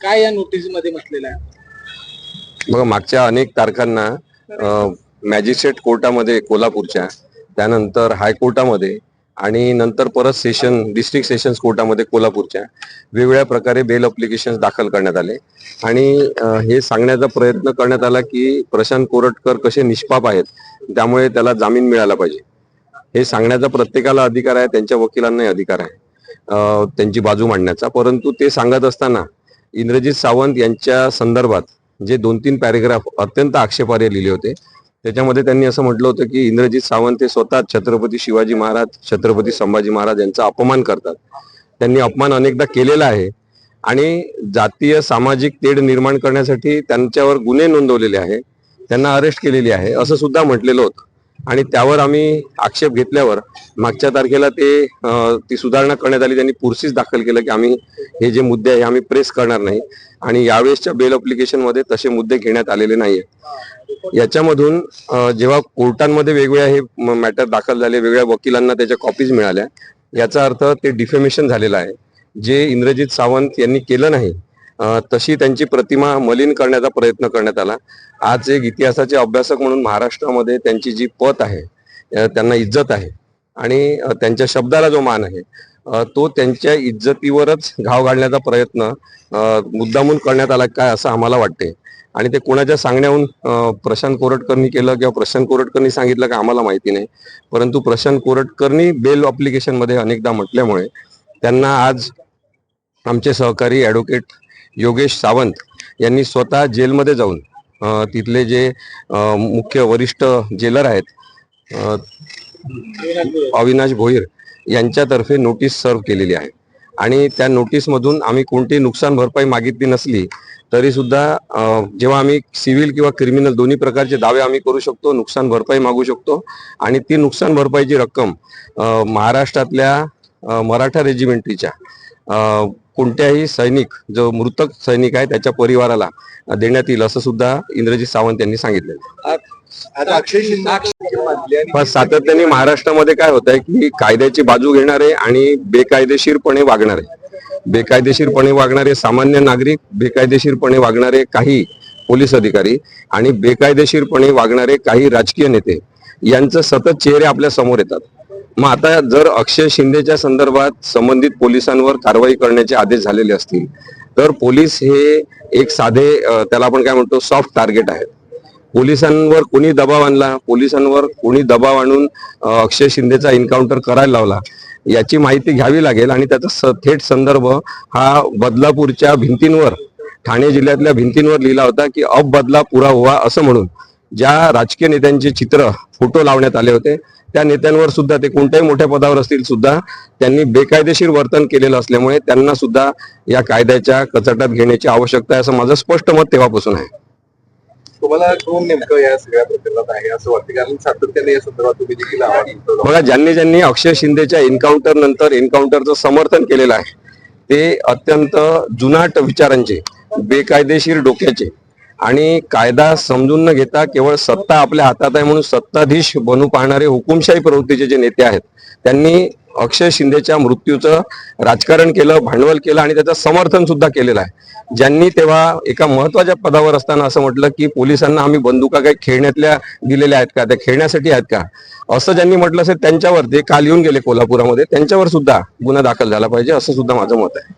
काय या नोटीसमध्ये म्हटलेलं आहे? बघा मागच्या अनेक तारखांना मॅजिस्ट्रेट कोर्टामध्ये कोल्हापूरच्या त्यानंतर हायकोर्टामध्ये आणि नंतर परत सेशन डिस्ट्रिक्ट सेशन्स कोर्टामध्ये कोल्हापूरच्या वेगवेगळ्या प्रकारे बेल अप्लिकेशन दाखल करण्यात आले. आणि हे सांगण्याचा प्रयत्न करण्यात आला की प्रशांत कोरटकर कसे निष्पाप आहेत त्यामुळे त्याला जामीन मिळाला पाहिजे. हे सांगण्याचा प्रत्येकाला अधिकार आहे त्यांच्या वकिलांनाही अधिकार आहे. त्यांची बाजू मांडण्याचा. परंतु ते सांगत असताना इंद्रजित सावंत यांच्या संदर्भात जे दोन तीन पॅरेग्राफ अत्यंत आक्षेपार्ह लिहिले होते त्याच्यामध्ये त्यांनी असं म्हटलं होतं की इंद्रजित सावंत हे स्वतः छत्रपती शिवाजी महाराज छत्रपती संभाजी महाराज यांचा अपमान करतात. त्यांनी अपमान अनेकदा केलेला आहे आणि जातीय सामाजिक तेढ निर्माण करण्यासाठी त्यांच्यावर गुन्हे नोंदवलेले आहे त्यांना अरेस्ट केलेली आहे असं सुद्धा म्हटलेलं होतं. आणि त्यावर आम्ही आक्षेप घेतल्यावर मागच्या तारखेला ते ती सुधारणा करण्यात आली. त्यांनी पुरसीच दाखल केलं की आम्ही हे जे मुद्दे आहे आम्ही प्रेस करणार नाही. आणि यावेळेसच्या बेल अप्लिकेशनमध्ये तसे मुद्दे घेण्यात आलेले नाही याच्यामधून जेव्हा कोर्टांमध्ये वेगवेगळ्या हे मॅटर दाखल झाले वेगळ्या वकिलांना त्याच्या कॉपीज मिळाल्या याचा अर्थ ते डिफेमेशन झालेलं आहे. जे इंद्रजित सावंत यांनी केलं नाही तशी त्यांची प्रतिमा मलिन करण्याचा प्रयत्न करण्यात आला. आज एक इतिहासाचे अभ्यासक म्हणून महाराष्ट्रामध्ये त्यांची जी पत आहे त्यांना इज्जत आहे. आणि त्यांच्या शब्दाला जो मान आहे तो त्यांच्या इज्जतीवरच घाव घालण्याचा प्रयत्न मुद्दामून करण्यात आला काय असं आम्हाला वाटते. आणि ते कोणाच्या सांगण्याहून प्रशांत कोरटकरनी केलं किंवा प्रशांत कोरटकरनी सांगितलं का आम्हाला माहिती नाही. परंतु प्रशांत कोरटकरनी बेल अप्लिकेशनमध्ये अनेकदा म्हटल्यामुळे त्यांना आज आमचे सहकारी ॲडव्होकेट योगेश सावंत यांनी स्वतः जेलमध्ये जाऊन तिथले जे मुख्य वरिष्ठ जेलर आहेत अविनाश भोईर यांच्यातर्फे नोटीस सर्व केलेली आहे. आणि त्या नोटीसमधून आम्ही कोणती नुकसान भरपाई मागितली नसली तरी सुद्धा जेव्हा आम्ही सिव्हिल किंवा क्रिमिनल दोन्ही प्रकारचे दावे आम्ही करू शकतो नुकसान भरपाई मागू शकतो. आणि ती नुकसान भरपाईची रक्कम महाराष्ट्रातल्या मराठा रेजिमेंटरीच्या कोणत्याही सैनिक जो मृतक सैनिक आहे त्याच्या परिवाराला देण्यात येईल असं सुद्धा इंद्रजित सावंत यांनी सांगितलं. पण सातत्याने महाराष्ट्रामध्ये काय होत आहे की कायद्याची बाजू घेणारे आणि बेकायदेशीरपणे वागणारे बेकायदेशीरपणे वागणारे सामान्य नागरिक बेकायदेशीरपणे वागणारे काही पोलीस अधिकारी आणि बेकायदेशीरपणे वागणारे काही राजकीय नेते यांचं सतत चेहरे आपल्यासमोर येतात. मग आता जर अक्षय शिंदेच्या संदर्भात संबंधित पोलिसांवर कारवाई करण्याचे आदेश झालेले असतील तर पोलीस हे एक साधे त्याला आपण काय म्हणतो सॉफ्ट टार्गेट आहेत. पोलिसांवर कोणी दबाव आणला पोलिसांवर कोणी दबाव आणून अक्षय शिंदेचा एन्काउंटर करायला लावला याची माहिती घ्यावी लागेल आणि त्याचा स- थेट संदर्भ हा बदलापूरच्या भिंतींवर ठाणे जिल्ह्यातल्या भिंतींवर लिहिला होता की अब बदला पुरा हुआ असं म्हणून. ज्या राजकीय नेत्यांचे चित्र फोटो लावण्यात आले होते त्या नेत्यांवर सुद्धा ते कोणत्याही मोठ्या पदावर असतील सुद्धा त्यांनी बेकायदेशीर वर्तन केलेलं असल्यामुळे त्यांना सुद्धा या कायद्याच्या कचाट्यात घेण्याची आवश्यकता आहे असं माझं स्पष्ट मत तेव्हापासून आहे तुम्हाला कोण नेमकं या सगळ्या प्रकरणात आहे असं वाटतं कारण सातत्याने या संदर्भात तुम्ही देखील. बघा ज्यांनी ज्यांनी अक्षय शिंदेच्या एन्काउंटर नंतर एन्काउंटरचं समर्थन केलेलं आहे ते अत्यंत जुनाट विचारांचे बेकायदेशीर डोक्याचे आणि कायदा समजून न घेता केवळ सत्ता आपल्या हातात आहे म्हणून सत्ताधीश बनू पाहणारे हुकुमशाही प्रवृत्तीचे जे नेते आहेत त्यांनी अक्षय शिंदेच्या मृत्यूचं राजकारण केलं भांडवल केलं आणि त्याचं समर्थन सुद्धा केलेलं आहे. ज्यांनी तेव्हा एका महत्त्वाच्या पदावर असताना असं म्हटलं की पोलिसांना आम्ही बंदुका काही खेळण्यातल्या दिलेल्या आहेत का? त्या खेळण्यासाठी आहेत का? असं ज्यांनी म्हटलं असेल त्यांच्यावर ते काल येऊन गेले कोल्हापुरामध्ये त्यांच्यावर सुद्धा गुन्हा दाखल झाला पाहिजे असं सुद्धा माझं मत आहे.